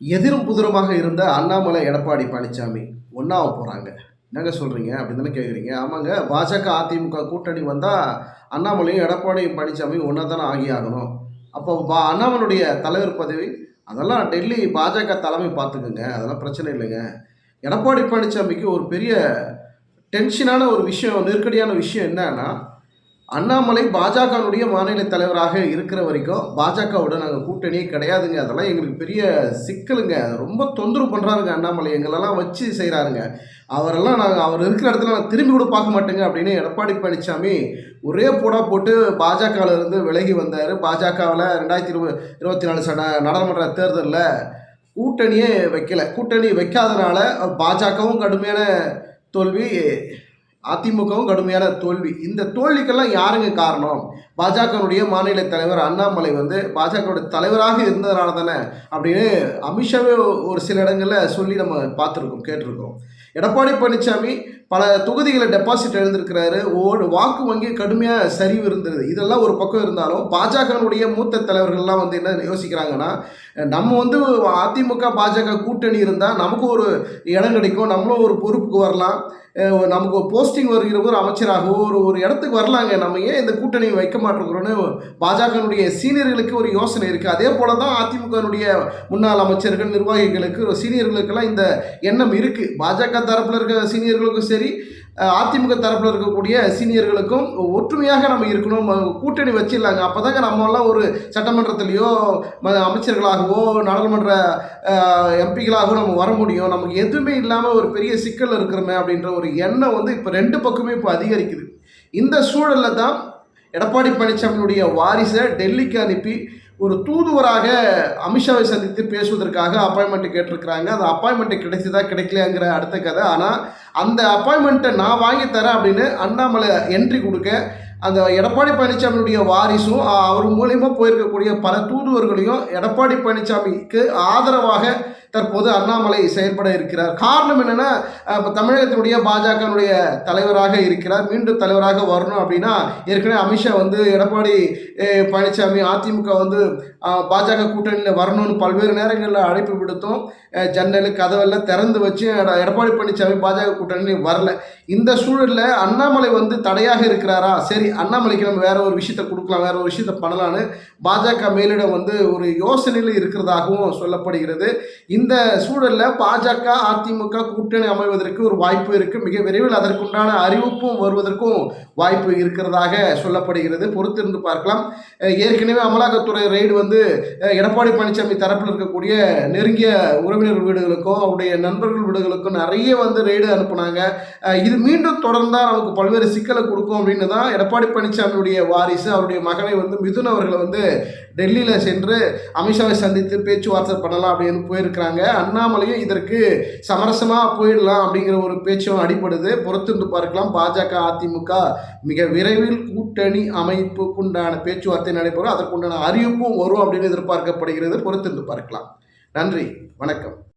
எதிரும் புதிரமாக இருந்த அண்ணாமலை எடப்பாடி பழனிசாமி ஒன்றாக போகிறாங்க என்னங்க சொல்கிறீங்க அப்படின்னு தானே கேட்குறீங்க ஆமாங்க பாஜக அதிமுக கூட்டணி வந்தால் அண்ணாமலையும் எடப்பாடி பழனிசாமி ஒன்றா தானே ஆகி ஆகணும் அப்போ பா அண்ணாமலுடைய தலைவர் பதவி அதெல்லாம் டெல்லி பாஜக தலைமை பார்த்துக்குங்க. அதெல்லாம் பிரச்சனை இல்லைங்க. எடப்பாடி பழனிசாமிக்கு ஒரு பெரிய டென்ஷனான ஒரு விஷயம் நெருக்கடியான விஷயம் என்னன்னா அண்ணாமலை பாஜகனுடைய மாநில தலைவராக இருக்கிற வரைக்கும் பாஜகவோட நாங்கள் கூட்டணியே கிடையாதுங்க. அதெல்லாம் எங்களுக்கு பெரிய சிக்கலுங்க. ரொம்ப தொந்தரவு பண்ணுறாருங்க அண்ணாமலை. எங்களெல்லாம் வச்சு செய்கிறாருங்க அவரெல்லாம் நாங்கள் அவர் இருக்கிற இடத்துல நான் திரும்பி கூட பார்க்க மாட்டேங்க அப்படின்னு எடப்பாடி பழனிசாமி ஒரே போடா போட்டு பாஜகவில் இருந்து விலகி வந்தார். பாஜகவில் ரெண்டாயிரத்தி இருபது இருபத்தி நாலு சட நாடாளுமன்ற தேர்தலில் கூட்டணியே வைக்கல. கூட்டணி வைக்காதனால பாஜகவும் கடுமையான தோல்வி அதிமுகவும் கடுமையான தோல்வி. இந்த தோல்விக்கெல்லாம் யாருங்க காரணம்? பாஜகனுடைய மாநில தலைவர் அண்ணாமலை வந்து பாஜகவுடைய தலைவராக இருந்ததுனால தானே அப்படின்னு அமித்ஷாவே ஒரு சில இடங்களில் சொல்லி நம்ம பார்த்துருக்கோம் கேட்டிருக்கோம் எடப்பாடி பழனிசாமி பல தொகுதிகளை டெபாசிட் எழுந்திருக்கிறாரு ஓடு வாக்கு வங்கி கடுமையாக சரிவு இருந்தது. இதெல்லாம் ஒரு பக்கம் இருந்தாலும் பாஜகனுடைய மூத்த தலைவர்கள்லாம் வந்து என்ன யோசிக்கிறாங்கன்னா நம்ம வந்து அதிமுக பாஜக கூட்டணி இருந்தால் நமக்கும் ஒரு இடம் கிடைக்கும் நம்மளும் ஒரு பொறுப்புக்கு வரலாம். நமக்கு போஸ்டிங் வருகிற ஒரு அமைச்சராகவோ ஒரு ஒரு இடத்துக்கு வரலாங்க. நம்ம ஏன் இந்த கூட்டணி வைக்க மாட்டேங்கிறோன்னு பாஜகனுடைய சீனியர்களுக்கு ஒரு யோசனை இருக்குது அதே போல தான் அதிமுகனுடைய முன்னாள் அமைச்சர்கள் நிர்வாகிகளுக்கு ஒரு சீனியர்களுக்கெல்லாம் இந்த எண்ணம் இருக்குது பாஜக தரப்பில் இருக்க சீனியர்களுக்கும் சரி அதிமுக தரப்பில் இருக்கக்கூடிய சீனியர்களுக்கும் ஒற்றுமையாக நம்ம இருக்கணும். கூட்டணி வச்சிடலாங்க. அப்போ தாங்க நம்மளாம் ஒரு சட்டமன்றத்திலேயோ ம- அமைச்சர்களாகவோ நாடாளுமன்ற எம்பிகளாகவோ நம்ம வர முடியும். நமக்கு எதுவுமே இல்லாமல் ஒரு பெரிய சிக்கல் இருக்கிறோமே அப்படின்ற ஒரு எண்ணம் வந்து இப்போ ரெண்டு பக்கமே இப்போ அதிகரிக்குது. இந்த சூழலில் தான் எடப்பாடி பழனிசாமியுடைய வாரிசை டெல்லிக்கு அனுப்பி ஒரு தூதுவராக அமித்ஷாவை சந்தித்து பேசுவதற்காக அப்பாயின்மெண்ட் கேட்டிருக்கிறாங்க. அந்த அப்பாயின்மெண்ட் கிடைச்சதா கிடைக்கலையாங்கிற அடுத்த கதை. ஆனால் அந்த அப்பாயின்மெண்ட்டை நான் வாங்கி தரேன் அப்படின்னு அண்ணாமலை என்ட்ரி கொடுக்க அந்த எடப்பாடி பழனிசாமியுடைய வாரிசும் அவர் மூலயமா போயிருக்கக்கூடிய பல தூதுவர்களையும் எடப்பாடி பழனிசாமிக்கு ஆதரவாக தற்போது அண்ணாமலை செயல்பட இருக்கிறார். காரணம் என்னென்னா இப்போ தமிழகத்தினுடைய பாஜகனுடைய தலைவராக இருக்கிறார். மீண்டும் தலைவராக வரணும் அப்படின்னா ஏற்கனவே அமித்ஷா வந்து எடப்பாடி பழனிசாமி அதிமுக வந்து பாஜக கூட்டணியில் வரணும்னு பல்வேறு நேரங்களில் அழைப்பு விடுத்தோம் ஜன்னல் கதவெல்லாம் திறந்து வச்சு எடப்பாடி பழனிசாமி பாஜக கூட்டணி வரல. இந்த சூழலில் அண்ணாமலை வந்து தடையாக இருக்கிறாரா? சரி அண்ணாமலைக்கு நம்ம வேற ஒரு விஷயத்தை கொடுக்கலாம் வேற ஒரு விஷயத்தை பண்ணலான்னு பாஜக மேலிடம் வந்து ஒரு யோசனையில் இருக்கிறதாகவும் சொல்லப்படுகிறது. இந்த இந்த சூழலில் பாஜக அதிமுக கூட்டணி அமைவதற்கு ஒரு வாய்ப்பு இருக்குது மிக விரைவில் அதற்குண்டான அறிவிப்பும் வருவதற்கும் வாய்ப்பு இருக்கிறதாக சொல்லப்படுகிறது. பொறுத்திருந்து பார்க்கலாம். ஏற்கனவே அமலாக்கத்துறை ரெய்டு வந்து எடப்பாடி பழனிசாமி தரப்பில் இருக்கக்கூடிய நெருங்கிய உறவினர் வீடுகளுக்கும் அவருடைய நண்பர்கள் வீடுகளுக்கும் நிறைய வந்து ரெய்டு அனுப்புனாங்க. இது மீண்டும் தொடர்ந்தால் நமக்கு பல்வேறு சிக்கலை கொடுக்கும் அப்படின்னு தான் எடப்பாடி பழனிசாமியுடைய வாரிசு அவருடைய மகனை வந்து மிதுன் அவர்களை வந்து டெல்லியில் சென்று அமித்ஷாவை சந்தித்து பேச்சுவார்த்தை பண்ணலாம் அப்படின்னு போயிருக்கிறாங்க. அண்ணாமலையும் இதற்கு சமரசமாக போயிடலாம் அப்படிங்கிற ஒரு பேச்சும் அடிப்படுது பொறுத்திருந்து பார்க்கலாம். பாஜக அதிமுக மிக விரைவில் கூட்டணி அமைப்புக்குண்டான பேச்சுவார்த்தை நடைபெறும். அதற்குண்டான அறிவிப்பும் வரும் அப்படின்னு எதிர்பார்க்கப்படுகிறது. பொறுத்திருந்து பார்க்கலாம். நன்றி. வணக்கம்.